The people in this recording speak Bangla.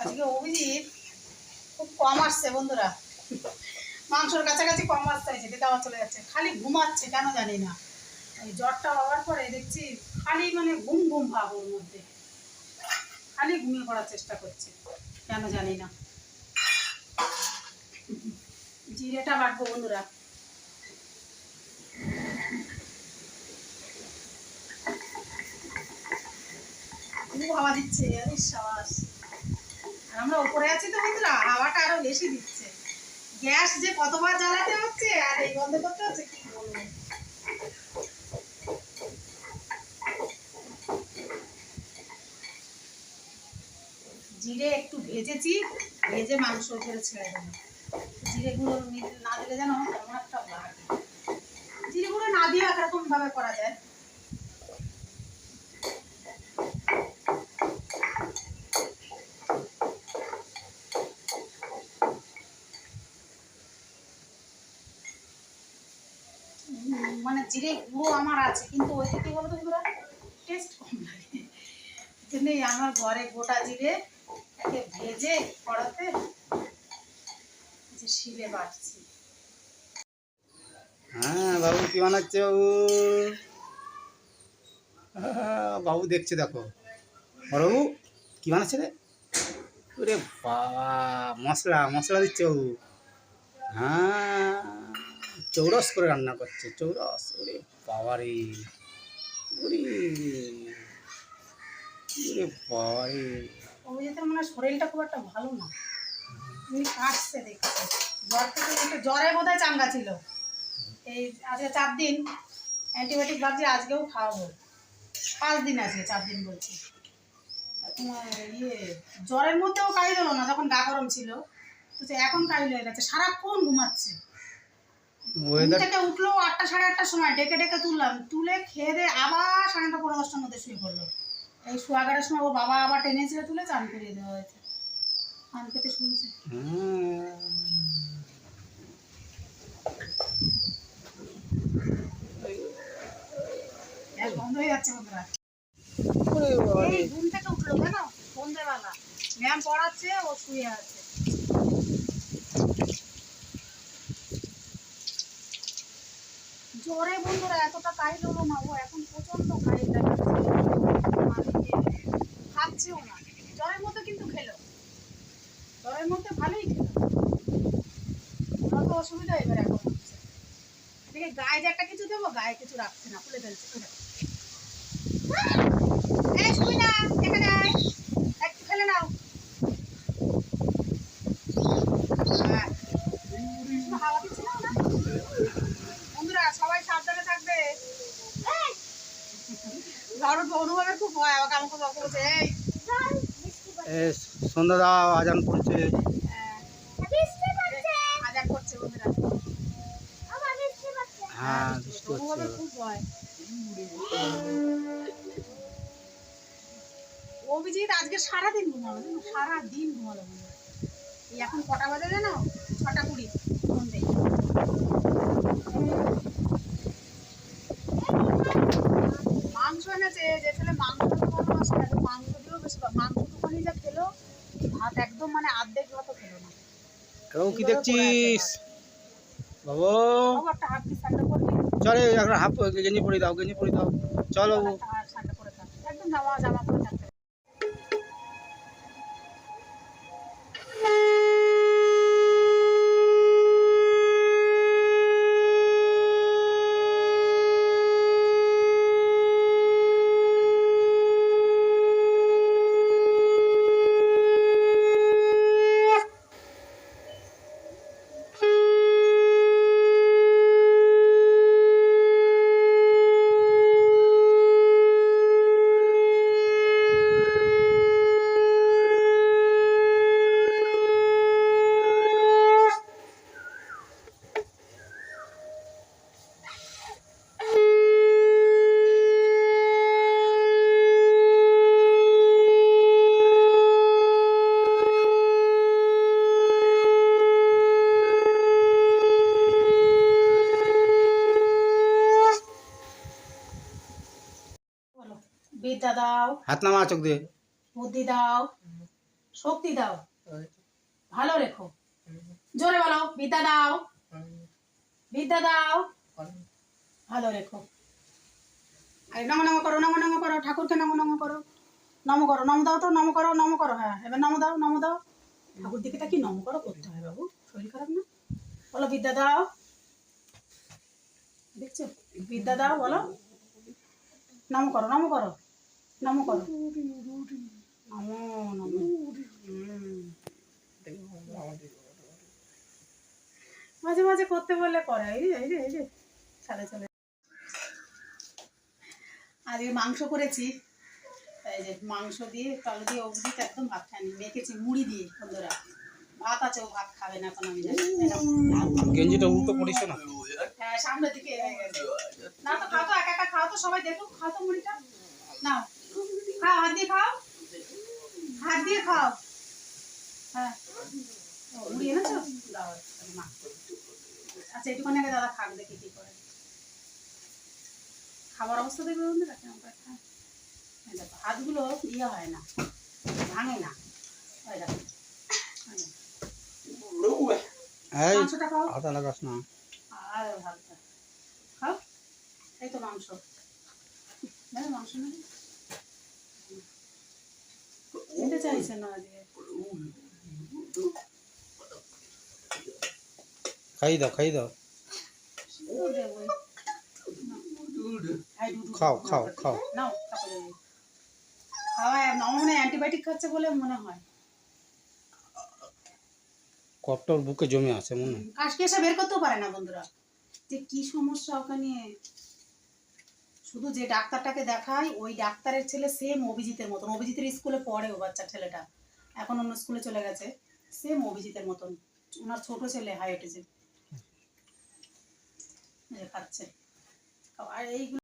আজকে অভিজিৎ খুব কম আসছে বন্ধুরা। মাংসর কাছাকাছি কম আসতে হয়েছে আবার চলে যাচ্ছে। খালি ঘুমাচ্ছে, কেন জানি না। এই জ্বরটা হওয়ার পরে দেখছি খালি মানে ঘুম ঘুম ভাব ওর মধ্যে। খালি ঘুমিয়ে পড়ার চেষ্টা করছে, কেন জানি না। জিরেটা বাটবো বন্ধুরা। হাওয়া দিচ্ছে, আরে সাবাস। আমরা উপরে আছি তো বন্ধুরা, হাওয়াটা আরও বেশি দিচ্ছে। গ্যাস যে কতবার জ্বালাতে হচ্ছে আর এই বন্ধ করতে হচ্ছে কি বলব? জিরে একটু ভেজেছি, ভেজে মাংস উপরে ছেড়ে দেবো। জিরে গুঁড়ো না দিলে যেন কেমন একটা লাগে জিরে গুঁড়ো না দিয়ে একরকম ভাবে করা যায়। মানে জিরে গুঁড়ো আমার আছে, কিন্তু ওই থেকে বলো তো বন্ধুরা? টেস্ট কম লাগে। জন্যই আমার ঘরে গোটা জিরে, একে ভেজে কড়াতে যে শিলে বাটছি। হ্যাঁ বাবু কি বানাচ্ছে বাবু? বাবু দেখছে দেখো। বড়বাবু কি বানাচ্ছে রে? ওরে বাবা, মশলা মশলা দিচ্ছে বাবু। হ্যাঁ। চৌরস করে রান্না করছে, চৌরস, ওরে বাবা রে ওরে ওরে বাবা রে অভিজিতের মানে শরীরটা খুব একটা ভালো না। তুমি কাশছে দেখছে জ্বর থেকে একটু জ্বরে বোধ হয় চাঙ্গা ছিল। এই আজকে চার দিন অ্যান্টিবায়োটিক ভাবছি আজকেও খাওয়াবো। পাঁচ দিন আছে চার দিন বলছি। তোমার ইয়ে জ্বরের মধ্যেও কাজ হলো না, যখন গা গরম ছিল। তো এখন কাজ হয়ে গেছে, সারাক্ষণ ঘুমাচ্ছে। উঠল আটটা সাড়ে আটটার সময় ডেকে ডেকে তুললাম। তুলে খেয়ে দিয়ে আবার সাড়ে নটা পনেরো দশটার মধ্যে শুয়ে পড়ল। এই সোয়াগারের সময় ও বাবা আবার টেনে ছিল তুলে চান করিয়ে দেওয়া হয়েছে। চান পেতে শুনছে। বন্ধ হয়ে যাচ্ছে বন্ধুরা। ওরে এই ঘুম থেকে উঠল জানো? সন্ধ্যেবেলা ম্যাম পড়াচ্ছে ও শুয়ে আছে। জ্বরে বন্ধুরা, এতটা কাহিল হলো না। ও এখন প্রচণ্ড কাহিল লাগছে মানে খাচ্ছেও না। জ্বরের মধ্যে কিন্তু খেলো। জ্বরের মধ্যে ভালোই খেলো। অত অসুবিধা এবার এখন হচ্ছে। গায়ে যে একটা কিছু দেবো, গায়ে কিছু রাখছে না, খুলে ফেলছে। এই না এখানে আয় একটু ফেলে নাও হ্যাঁ। শুধু হাওয়া দিচ্ছে না ওরা? বন্ধুরা সবাই সাবধানে থাকবে। কারণ অনুভবের খুব ভয় আমাকে আমাকে বাবা বলছে এই। এ সন্ধ্যা দাওয়া আজান পড়ছে। আজান করছে বন্ধুরা। হ্যাঁ বৃষ্টি হচ্ছে। অনুভবের খুব ভয়। অভিজিৎ আজকে সারাদিন ঘুমালো সারাদিন ঘুমালো এই এখন কটা বাজে জানো? ছটা কুড়ি সন্ধে মাংস এনেছে যে ছেলে মাংস ভালোবাসে না তো মাংস দিয়েও বেশি বা- মাংসটুকুনি যা খেলো ভাত একদম মানে অর্ধেক ভাতও খেলো না বাবু কি দেখছিস? বাবু। চলে একটা হাফ গেঞ্জি পরে দাও গেঞ্জি পরে দাও। চল বাবু একটা হাফ সান্ডা করে থাক একদম জামা জামা পরে থাকতে হবে। বলো বিদ্যা দাও। হাত নামা চোখ দিয়ে। বুদ্ধি দাও। শক্তি দাও। ভালো রেখো। জোরে বলো বিদ্যা দাও। বিদ্যা দাও। ভালো রেখো। আর নম নম করো নম নম করো ঠাকুরকে নম নম করো। নম করো নম দাও তো নম করো নম করো হ্যাঁ এবার নম দাও নম দাও। ঠাকুর দিকে কি নম করো করতে হয় বাবু? শরীর খারাপ না? বলো বিদ্যা দাও। দেখছ? বিদ্যা দাও বলো। নম করো নম করো। নম করো। নম নম। মাঝে মাঝে করতে বললে করে। এই যে এই যে এই যে। চলে চলে আজকে মাংস করেছি। এই যে মাংস দিয়ে তল দিয়ে অবধি তো একদম ভাত খায়নি মেখেছি মুড়ি দিয়ে বন্ধুরা। ভাত আছে ও ভাত খাবে না এখন আমি জানি। গেঞ্জিটা উল্টো করিস না। হ্যাঁ সামনের দিকে। হয়ে গেছে না তো খাও তো একা একা খাও তো সবাই দেখুক। খাও তো মুড়িটা। নাও। খাও হাত দিয়ে খাও। হাত দিয়ে খাও। হ্যাঁ। মা আচ্ছা একটুখানি আগে দাদা খাক দেখি কি করে। খাবার অবস্থা দেখবে বন্ধুরা কেমন করে খায়। দেখো হাতগুলো ইয়ে হয় না ভাঙে না। ওই দেখো। মাংসটা খাও। আটা লাগাস না আর খাও। এই তো মাংস। মাংস না খেতে চাইছে না আজকে খাই দাও খাই দাও। খাও খাও খাও। নাও খাওয়া মনে হয় অ্যান্টিবায়োটিক খাচ্ছে বলে মনে হয়। কপটার বুকে জমে আছে মনে হয়। কাশকে এসে বের করতেও পারে না বন্ধুরা। যে কি সমস্যা ওখানে শুধু যে ডাক্তারটাকে দেখায় ওই ডাক্তারের ছেলে সেম অভিজিতের মতন। অভিজিতের স্কুলে পড়ে ও বাচ্চা ছেলেটা। এখন অন্য স্কুলে চলে গেছে। সেম অভিজিতের মতন। ওনার ছোট ছেলে হাই খাচ্ছে। আর এইগুলো